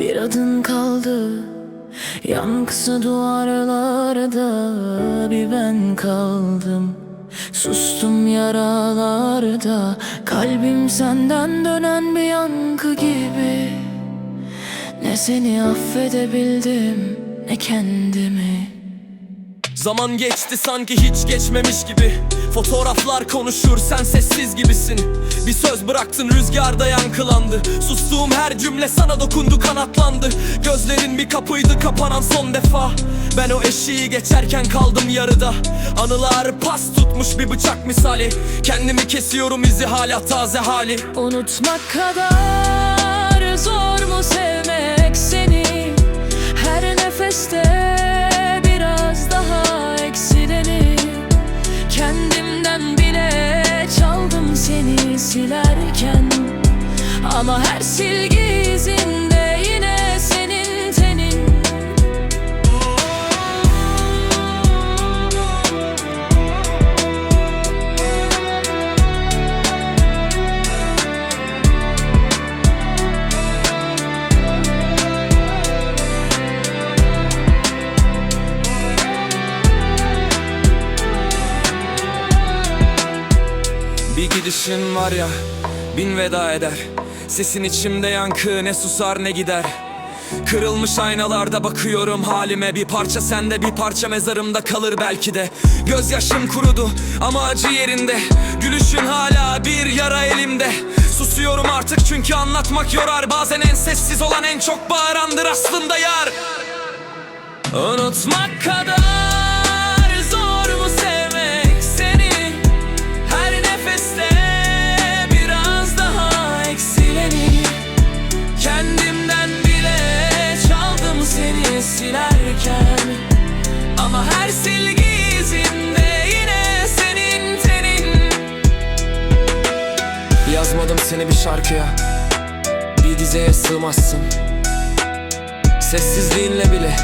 Bir adın kaldı. Yankısı duvarlarda Bir ben kaldım. Sustum yaralarda Kalbim senden dönen bir yankı gibi. Ne seni affedebildim Ne kendimi. Zaman geçti sanki hiç geçmemiş gibi. Fotoğraflar konuşur sen sessiz gibisin. Bir söz bıraktın rüzgarda yankılandı Sustuğum her cümle sana dokundu kanatlandı. Gözlerin bir kapıydı kapanan son defa. Ben o eşiği geçerken kaldım yarıda. Anılar pas tutmuş bir bıçak misali. Kendimi kesiyorum izi hala taze hali. Unutmak kadar zor mu sevmek seni? Her nefeste biraz daha eksileni. Kendimden bile çaldım seni silerken Ama her silgi izinde yine senin tenin. Bir gidişin var ya bin veda eder Sesin içimde yankı ne susar ne gider. Kırılmış aynalarda bakıyorum halime. Bir parça sende bir parça mezarımda kalır belki de. Gözyaşım kurudu ama acı yerinde. Gülüşün hala bir yara elimde. Susuyorum artık çünkü anlatmak yorar. Bazen en sessiz olan en çok bağırandır aslında yar. Unutmak kadar seni bir şarkıya Bir dizeye sığmazsın. Sessizliğinle bile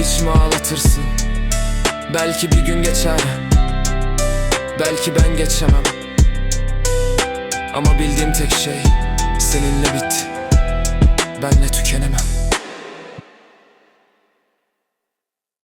içime ağlatırsın. Belki bir gün geçer Belki ben geçemem. Ama bildiğim tek şey Seninle bitti. Benle tükenemem